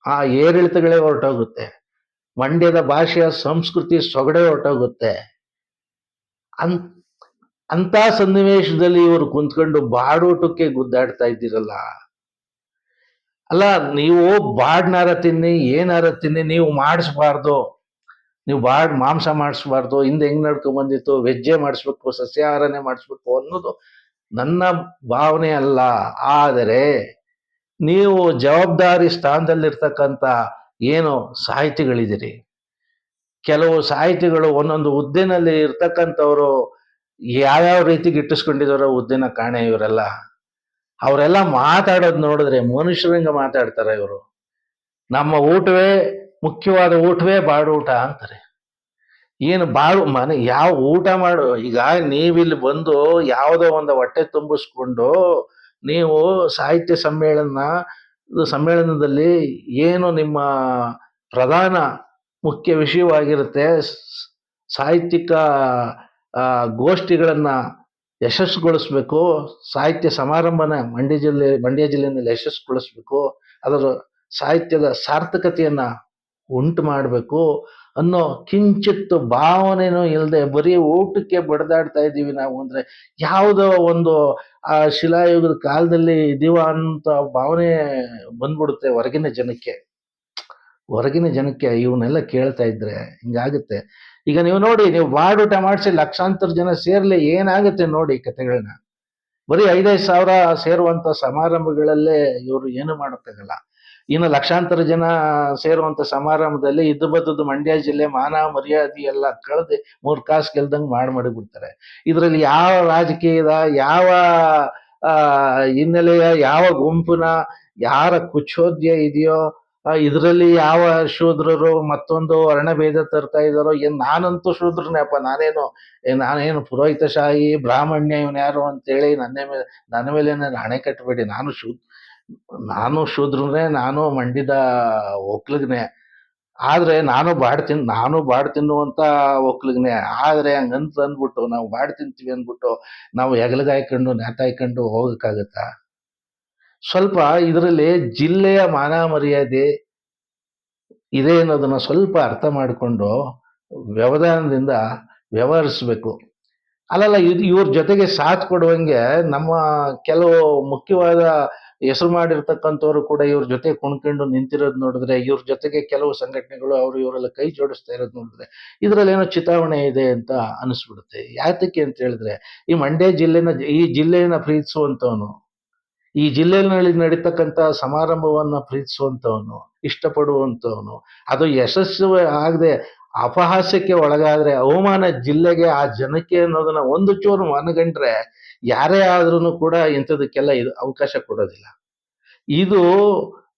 Speaker 1: ಆ ಏರಿಳಿತಗಳೇ ಹೊರಟೋಗುತ್ತೆ. ಮಂಡ್ಯದ ಭಾಷೆಯ ಸಂಸ್ಕೃತಿ ಸೊಗಡೆ ಹೊರಟೋಗುತ್ತೆ. ಅಂತ ಸನ್ನಿವೇಶದಲ್ಲಿ ಇವರು ಕುಂತ್ಕೊಂಡು ಬಾಡೂಟಕ್ಕೆ ಗುದ್ದಾಡ್ತಾ ಇದ್ದೀರಲ್ಲ. ಅಲ್ಲ, ನೀವು ಬಾಡ್ನಾರ ತಿನ್ನಿ ಏನಾರ ತಿನ್ನಿ, ನೀವು ಮಾಡಿಸ್ಬಾರ್ದು. ನೀವು ಬಾಡ್ ಮಾಂಸ ಮಾಡಿಸ್ಬಾರ್ದು, ಹಿಂದೆ ಹೆಂಗ್ ನಡ್ಕೊಂಡ್ ಬಂದಿತ್ತು, ವೆಜ್ಜೆ ಮಾಡಿಸ್ಬೇಕು, ಸಸ್ಯಾಹಾರನೇ ಮಾಡಿಸ್ಬೇಕು ಅನ್ನೋದು ನನ್ನ ಭಾವನೆ ಅಲ್ಲ. ಆದರೆ ನೀವು ಜವಾಬ್ದಾರಿ ಸ್ಥಾನದಲ್ಲಿರ್ತಕ್ಕಂಥ ಏನು ಸಾಹಿತಿಗಳಿದ್ದೀರಿ? ಕೆಲವು ಸಾಹಿತಿಗಳು ಒಂದೊಂದು ಹುದ್ದೆನಲ್ಲಿ ಇರ್ತಕ್ಕಂಥವ್ರು ಯಾವ್ಯಾವ ರೀತಿ ಗಿಟ್ಟಿಸ್ಕೊಂಡಿದಾರೋ ಹುದ್ದೆನ ಕಾಣೆ ಇವರೆಲ್ಲ. ಅವರೆಲ್ಲ ಮಾತಾಡೋದು ನೋಡಿದ್ರೆ ಮನುಷ್ಯರಂಗ ಮಾತಾಡ್ತಾರೆ ಇವರು. ನಮ್ಮ ಊಟವೇ ಮುಖ್ಯವಾದ ಊಟವೇ ಬಾಡೂಟ ಅಂತಾರೆ. ಏನು ಬಾಳು ಮನೆ ಯಾವ ಊಟ ಮಾಡು, ಈಗ ನೀವಿಲ್ಲಿ ಬಂದು ಯಾವುದೋ ಒಂದು ಹೊಟ್ಟೆ ತುಂಬಿಸ್ಕೊಂಡು ನೀವು ಸಾಹಿತ್ಯ ಸಮ್ಮೇಳನ ಸಮ್ಮೇಳನದಲ್ಲಿ ಏನು ನಿಮ್ಮ ಪ್ರಧಾನ ಮುಖ್ಯ ವಿಷಯವಾಗಿರುತ್ತೆ ಸಾಹಿತ್ಯಿಕ ಗೋಷ್ಠಿಗಳನ್ನ ಯಶಸ್ಸುಗೊಳಿಸ್ಬೇಕು, ಸಾಹಿತ್ಯ ಸಮಾರಂಭನ ಮಂಡ್ಯ ಜಿಲ್ಲೆ, ಮಂಡ್ಯ ಜಿಲ್ಲೆಯಲ್ಲಿ ಯಶಸ್ಸುಗೊಳಿಸ್ಬೇಕು, ಅದರ ಸಾಹಿತ್ಯದ ಸಾರ್ಥಕತೆಯನ್ನು ಉಂಟು ಮಾಡಬೇಕು ಅನ್ನೋ ಕಿಂಚಿತ್ತು ಭಾವನೆನೂ ಇಲ್ಲದೆ ಬರೀ ಊಟಕ್ಕೆ ಬಡ್ದಾಡ್ತಾ ಇದ್ದೀವಿ ನಾವು ಅಂದ್ರೆ ಯಾವುದೋ ಒಂದು, ಆ, ಶಿಲಾಯುಗದ ಕಾಲದಲ್ಲಿ ಇದೀವ ಅಂತ ಭಾವನೆ ಬಂದ್ಬಿಡುತ್ತೆ ಹೊರಗಿನ ಜನಕ್ಕೆ. ಹೊರಗಿನ ಜನಕ್ಕೆ ಇವನ್ನೆಲ್ಲ ಕೇಳ್ತಾ ಇದ್ರೆ ಹಿಂಗಾಗುತ್ತೆ. ಈಗ ನೀವು ನೋಡಿ, ನೀವು ಬಾಡೂಟ ಮಾಡಿಸಿ ಲಕ್ಷಾಂತರ ಜನ ಸೇರ್ಲಿ ಏನಾಗುತ್ತೆ ನೋಡಿ ಕಥೆಗಳನ್ನ ಬರೀ ಐದೈದು ಸಾವಿರ ಸೇರುವಂತ ಸಮಾರಂಭಗಳಲ್ಲೇ ಇವರು ಏನು ಮಾಡೋಕ್ಕಾಗಲ್ಲ. ಇನ್ನು ಲಕ್ಷಾಂತರ ಜನ ಸೇರುವಂತ ಸಮಾರಂಭದಲ್ಲಿ ಇದ್ದು ಬದ್ದದ್ದು ಮಂಡ್ಯ ಜಿಲ್ಲೆ ಮಾನ ಮರ್ಯಾದೆ ಎಲ್ಲ ಕಳೆದು ಮೂರ್ ಕಾಸು ಗೆಲ್ದಂಗ್ ಮಾಡಿ ಮಾಡಿಬಿಡ್ತಾರೆ. ಇದರಲ್ಲಿ ಯಾವ ರಾಜಕೀಯದ ಯಾವ ಹಿನ್ನೆಲೆಯ, ಯಾವ ಗುಂಪಿನ, ಯಾರ ಕುಚೋದ್ಯ ಇದೆಯೋ ಇದರಲ್ಲಿ ಯಾವ ಶೂದ್ರರು ಮತ್ತೊಂದು ವರ್ಣಭೇದ ತರ್ತಾ ಇದ್ದಾರೋ, ಏನ್ ನಾನಂತೂ ಶೂದ್ರನೇಪ್ಪ ನಾನೇನು ನಾನೇನು ಪುರೋಹಿತಶಾಹಿ, ಬ್ರಾಹ್ಮಣ್ಯ ಇವನ್ ಯಾರು ಅಂತೇಳಿ ನನ್ನ ಮೇಲೆ ನನ್ನ ಮೇಲೆ ಹಣೆ ಕಟ್ಟಬೇಡಿ ನಾನು ಶೂ ನಾನು ಶೂದ್ರನೇ, ನಾನು ಮಂಡಿದ ಒಕ್ಲಿಗ್ನೆ. ಆದ್ರೆ ನಾನು ಬಾಡ್ ತಿನ್, ನಾನು ಬಾಡ್ ತಿನ್ನುವಂತ ಒಕ್ಲಿಗ್ನೆ. ಆದ್ರೆ ಹಂಗಂತ ಅಂದ್ಬಿಟ್ಟು ನಾವು ಬಾಡ್ ತಿಂತೀವಿ ಅಂದ್ಬಿಟ್ಟು ನಾವು ಹೆಗಲಗಾಯ್ಕೊಂಡು ನೇತಾಯ್ಕೊಂಡು ಹೋಗೋಕ್ಕಾಗತ್ತಾ? ಸ್ವಲ್ಪ ಇದರಲ್ಲಿ ಜಿಲ್ಲೆಯ ಮಾನ ಮರ್ಯಾದೆ ಇದೆ ಅನ್ನೋದನ್ನ ಸ್ವಲ್ಪ ಅರ್ಥ ಮಾಡಿಕೊಂಡು ವ್ಯವಧಾನದಿಂದ ವ್ಯವಹರಿಸ್ಬೇಕು. ಅಲ್ಲಲ್ಲ, ಇದು ಇವ್ರ ಜೊತೆಗೆ ಸಾಥ್ ಕೊಡುವಂಗೆ ನಮ್ಮ ಕೆಲವು ಮುಖ್ಯವಾದ ಹೆಸರು ಮಾಡಿರ್ತಕ್ಕಂಥವ್ರು ಕೂಡ ಇವ್ರ ಜೊತೆ ಕುಣ್ಕೊಂಡು ನಿಂತಿರೋದು ನೋಡಿದ್ರೆ, ಇವ್ರ ಜೊತೆಗೆ ಕೆಲವು ಸಂಘಟನೆಗಳು ಅವರು ಇವರೆಲ್ಲ ಕೈ ಜೋಡಿಸ್ತಾ ಇರೋದು ನೋಡಿದ್ರೆ ಇದ್ರಲ್ಲಿ ಏನೋ ಚಿತಾವಣೆ ಇದೆ ಅಂತ ಅನಿಸ್ಬಿಡುತ್ತೆ. ಯಾತಕ್ಕೆ ಅಂತ ಹೇಳಿದ್ರೆ, ಈ ಮಂಡ್ಯ ಜಿಲ್ಲೆನ, ಈ ಜಿಲ್ಲೆಯನ್ನ ಪ್ರೀತಿಸುವಂತವನು ಈ ಜಿಲ್ಲೆಯಲ್ಲಿ ನಡೀತಕ್ಕಂಥ ಸಮಾರಂಭವನ್ನ ಪ್ರೀತಿಸುವಂತವನು ಇಷ್ಟಪಡುವಂತವನು ಅದು ಯಶಸ್ಸು ಆಗದೆ ಅಪಹಾಸ್ಯಕ್ಕೆ ಒಳಗಾದ್ರೆ ಅವಮಾನ ಜಿಲ್ಲೆಗೆ ಆ ಜನಕ್ಕೆ ಅನ್ನೋದನ್ನ ಒಂದು ಚೂರು ಮನಗಂಡ್ರೆ ಯಾರೇ ಆದ್ರೂ ಕೂಡ ಇಂಥದಕ್ಕೆಲ್ಲ ಇದು ಅವಕಾಶ ಕೊಡೋದಿಲ್ಲ. ಇದು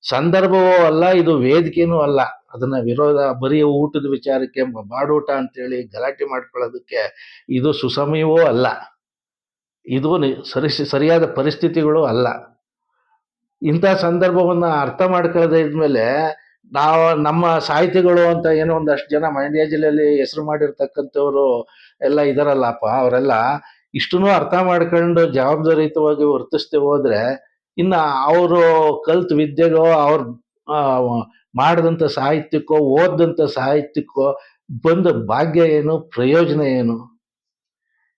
Speaker 1: ಸಂದರ್ಭವೂ ಅಲ್ಲ, ಇದು ವೇದಿಕೆನೂ ಅಲ್ಲ. ಅದನ್ನ ವಿರೋಧ, ಬರೀ ಊಟದ ವಿಚಾರಕ್ಕೆ ಬಾಡೂಟ ಅಂತೇಳಿ ಗಲಾಟೆ ಮಾಡ್ಕೊಳ್ಳೋದಕ್ಕೆ ಇದು ಸುಸಮಯವೂ ಅಲ್ಲ. ಇದು ಸರಿ, ಸರಿಯಾದ ಪರಿಸ್ಥಿತಿಗಳು ಅಲ್ಲ. ಇಂಥ ಸಂದರ್ಭವನ್ನ ಅರ್ಥ ಮಾಡ್ಕೊಳ್ಳದೆ ಇದ್ಮೇಲೆ ನಾವು ನಮ್ಮ ಸಾಹಿತಿಗಳು ಅಂತ ಏನೋ ಒಂದಷ್ಟು ಜನ ಮಂಡ್ಯ ಜಿಲ್ಲೆಯಲ್ಲಿ ಹೆಸರು ಮಾಡಿರ್ತಕ್ಕಂಥವ್ರು ಎಲ್ಲ ಇದರಲ್ಲಪ್ಪ, ಅವರೆಲ್ಲ ಇಷ್ಟನ್ನು ಅರ್ಥ ಮಾಡ್ಕೊಂಡು ಜವಾಬ್ದಾರಿಯುತವಾಗಿ ವರ್ತಿಸ್ತೇವೆ ಹೋದ್ರೆ ಇನ್ನ ಅವರು ಕಲ್ತ್ ವಿದ್ಯೆಗೋ, ಅವ್ರ ಮಾಡಿದಂಥ ಸಾಹಿತ್ಯಕ್ಕೋ, ಓದಿದಂಥ ಸಾಹಿತ್ಯಕ್ಕೋ ಬಂದ ಭಾಗ್ಯ ಏನು, ಪ್ರಯೋಜನ ಏನು?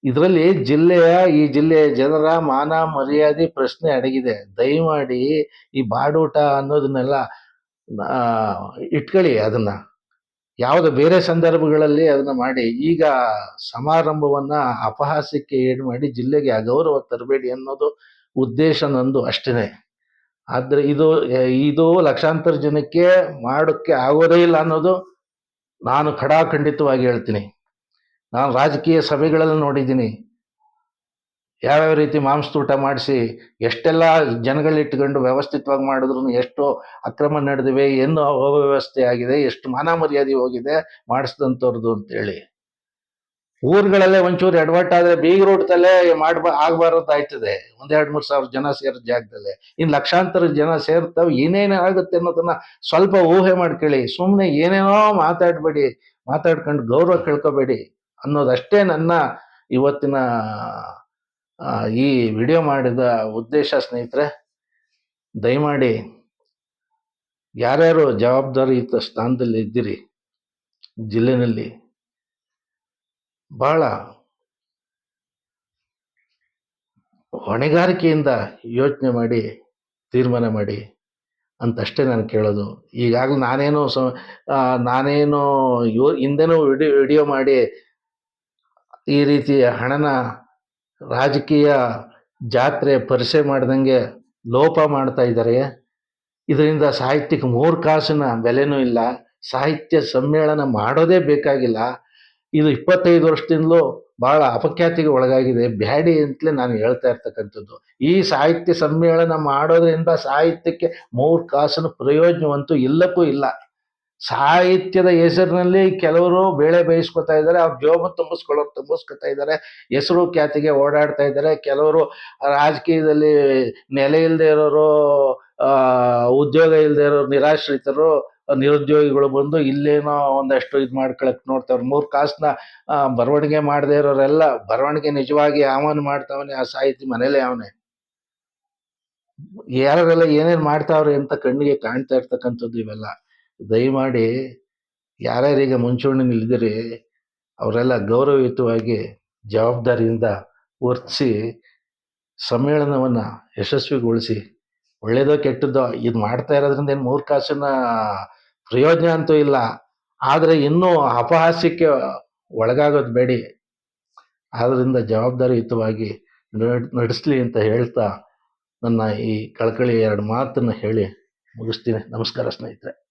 Speaker 1: ಇದರಲ್ಲಿ ಜಿಲ್ಲೆಯ, ಈ ಜಿಲ್ಲೆಯ ಜನರ ಮಾನ ಮರ್ಯಾದೆ ಪ್ರಶ್ನೆ ಅಡಗಿದೆ. ದಯಮಾಡಿ ಈ ಬಾಡೂಟ ಅನ್ನೋದನ್ನೆಲ್ಲ ಇಟ್ಕೊಳ್ಳಿ ಅದನ್ನ. ಯಾವುದೋ ಬೇರೆ ಸಂದರ್ಭಗಳಲ್ಲಿ ಅದನ್ನ ಮಾಡಿ. ಈಗ ಸಮಾರಂಭವನ್ನ ಅಪಹಾಸ್ಯಕ್ಕೆ ಏಡ್ ಮಾಡಿ ಜಿಲ್ಲೆಗೆ ಅಗೌರವ ತರಬೇಡಿ ಅನ್ನೋದು ಉದ್ದೇಶ ನಂದು ಅಷ್ಟೇ ಆದ್ರೆ ಇದು ಇದು ಲಕ್ಷಾಂತರ ಜನಕ್ಕೆ ಮಾಡೋಕ್ಕೆ ಆಗೋದೇ ಇಲ್ಲ ಅನ್ನೋದು ನಾನು ಖಡಾಖಂಡಿತವಾಗಿ ಹೇಳ್ತೀನಿ. ನಾನು ರಾಜಕೀಯ ಸಭೆಗಳಲ್ಲಿ ನೋಡಿದ್ದೀನಿ. ಯಾವ್ಯಾವ ರೀತಿ ಮಾಂಸದೂಟ ಮಾಡಿಸಿ, ಎಷ್ಟೆಲ್ಲ ಜನಗಳಿಟ್ಕೊಂಡು ವ್ಯವಸ್ಥಿತವಾಗಿ ಮಾಡಿದ್ರು ಎಷ್ಟು ಅಕ್ರಮ ನಡೆದಿವೆ ಏನು ಅವ್ಯವಸ್ಥೆ ಆಗಿದೆ, ಎಷ್ಟು ಮಾನ ಮರ್ಯಾದೆ ಹೋಗಿದೆ ಮಾಡಿಸಿದಂಥವ್ರದ್ದು ಅಂತೇಳಿ. ಊರುಗಳಲ್ಲೇ ಒಂಚೂರು ಎಡವಟ್ಟಾದ್ರೆ ಆದ್ರೆ ಬೀಗ ರೂಟದಲ್ಲೇ ಮಾಡ್ಬ ಆಗ್ಬಾರದು ಆಯ್ತದೆ. ಒಂದ್ ಮೂರು ಸಾವಿರ ಜನ ಸೇರಿದ ಜಾಗದಲ್ಲೇ. ಇನ್ನು ಲಕ್ಷಾಂತರ ಜನ ಸೇರ್ತಾವೆ, ಏನೇನು ಆಗುತ್ತೆ ಅನ್ನೋದನ್ನ ಸ್ವಲ್ಪ ಊಹೆ ಮಾಡ್ಕೊಳ್ಳಿ ಸುಮ್ಮನೆ ಏನೇನೋ ಮಾತಾಡಬೇಡಿ, ಮಾತಾಡ್ಕೊಂಡು ಗೌರವ ಕಳ್ಕೊಬೇಡಿ ಅನ್ನೋದಷ್ಟೇ ನನ್ನ ಇವತ್ತಿನ ಈ ವಿಡಿಯೋ ಮಾಡಿದ ಉದ್ದೇಶ ಸ್ನೇಹಿತರೆ, ದಯಮಾಡಿ ಯಾರ್ಯಾರು ಜವಾಬ್ದಾರಿಯುತ ಸ್ಥಾನದಲ್ಲಿ ಇದ್ದೀರಿ ಜಿಲ್ಲೆಯಲ್ಲಿ ಬಹಳ ಹೊಣೆಗಾರಿಕೆಯಿಂದ ಯೋಚನೆ ಮಾಡಿ, ತೀರ್ಮಾನ ಮಾಡಿ ಅಂತಷ್ಟೇ ನಾನು ಕೇಳೋದು. ಈಗಾಗಲೇ ನಾನೇನು ಸ ನಾನೇನು ಯೋ, ಹಿಂದೆನೂ ವಿಡಿಯೋ ವಿಡಿಯೋ ಮಾಡಿ ಈ ರೀತಿ ಹಣನ ರಾಜಕೀಯ ಜಾತ್ರೆ ಪರಿಚಯ ಮಾಡ್ದಂಗೆ ಲೋಪ ಮಾಡ್ತಾ ಇದ್ದಾರೆ. ಇದರಿಂದ ಸಾಹಿತ್ಯಕ್ಕೆ ಮೂರು ಕಾಸಿನ ಬೆಲೆನೂ ಇಲ್ಲ. ಸಾಹಿತ್ಯ ಸಮ್ಮೇಳನ ಮಾಡೋದೇ ಬೇಕಾಗಿಲ್ಲ. ಇದು ಇಪ್ಪತ್ತೈದು ವರ್ಷದಿಂದಲೂ ಬಹಳ ಅಪಖ್ಯಾತಿಗೆ ಒಳಗಾಗಿದೆ. ಬ್ಯಾಡಿ ಅಂತಲೇ ನಾನು ಹೇಳ್ತಾ ಇರ್ತಕ್ಕಂಥದ್ದು. ಈ ಸಾಹಿತ್ಯ ಸಮ್ಮೇಳನ ಮಾಡೋದ್ರಿಂದ ಸಾಹಿತ್ಯಕ್ಕೆ ಮೂರು ಕಾಸಿನ ಪ್ರಯೋಜನವಂತೂ ಇಲ್ಲಕ್ಕೂ ಇಲ್ಲ. ಸಾಹಿತ್ಯದ ಹೆಸರಿನಲ್ಲಿ ಕೆಲವರು ಬೇಳೆ ಬೇಯಿಸ್ಕೊತಾ ಇದ್ದಾರೆ, ಅವ್ರ ಜೋಬ ತುಂಬಿಸ್ಕೊಳ್ಳೋರು ತುಂಬಿಸ್ಕೊತಾ ಇದ್ದಾರೆ, ಹೆಸರು ಖ್ಯಾತಿಗೆ ಓಡಾಡ್ತಾ ಇದ್ದಾರೆ. ಕೆಲವರು ರಾಜಕೀಯದಲ್ಲಿ ನೆಲೆ ಇಲ್ಲದೆ ಇರೋರು ಉದ್ಯೋಗ ಇಲ್ಲದೆ ಇರೋರು, ನಿರಾಶ್ರಿತರು, ನಿರುದ್ಯೋಗಿಗಳು ಬಂದು ಇಲ್ಲೇನೋ ಒಂದಷ್ಟು ಇದು ಮಾಡ್ಕೊಳಕ್ ನೋಡ್ತಾವ್ರು. ಮೂರು ಕಾಸ್ನ ಬರವಣಿಗೆ ಮಾಡದೇ ಇರೋರೆಲ್ಲ, ಬರವಣಿಗೆ ನಿಜವಾಗಿ ಯಾವನ್ ಮಾಡ್ತಾವನೆ? ಆ ಸಾಹಿತಿ ಮನೇಲೆ ಅವನೇ ಯಾರೆಲ್ಲ ಏನೇನ್ ಮಾಡ್ತಾವ್ರೆ ಅಂತ ಕಣ್ಣಿಗೆ ಕಾಣ್ತಾ ಇರ್ತಕ್ಕಂಥದ್ದು ಇವೆಲ್ಲ. ದಯಮಾಡಿ ಯಾರ್ಯಾರೀಗ ಮುಂಚೂಣಿ ನಿಲ್ದಿರಿ, ಅವರೆಲ್ಲ ಗೌರವಯುತವಾಗಿ ಜವಾಬ್ದಾರಿಯಿಂದ ವರ್ತಿಸಿ ಸಮ್ಮೇಳನವನ್ನು ಯಶಸ್ವಿಗೊಳಿಸಿ. ಒಳ್ಳೆಯದೋ ಕೆಟ್ಟದ್ದೋ ಇದು ಮಾಡ್ತಾ ಇರೋದ್ರಿಂದ ಏನು ಮೂರು ಕಾಸಿನ ಪ್ರಯೋಜನ ಅಂತೂ ಇಲ್ಲ. ಆದರೆ ಇನ್ನೂ ಅಪಹಾಸ್ಯಕ್ಕೆ ಒಳಗಾಗೋದು ಬೇಡಿ. ಆದ್ದರಿಂದ ಜವಾಬ್ದಾರಿಯುತವಾಗಿ ನಡ್, ನಡೆಸಲಿ ಅಂತ ಹೇಳ್ತಾ ನನ್ನ ಈ ಕಳಕಳಿ ಎರಡು ಮಾತನ್ನು ಹೇಳಿ ಮುಗಿಸ್ತೀನಿ. ನಮಸ್ಕಾರ ಸ್ನೇಹಿತರೆ.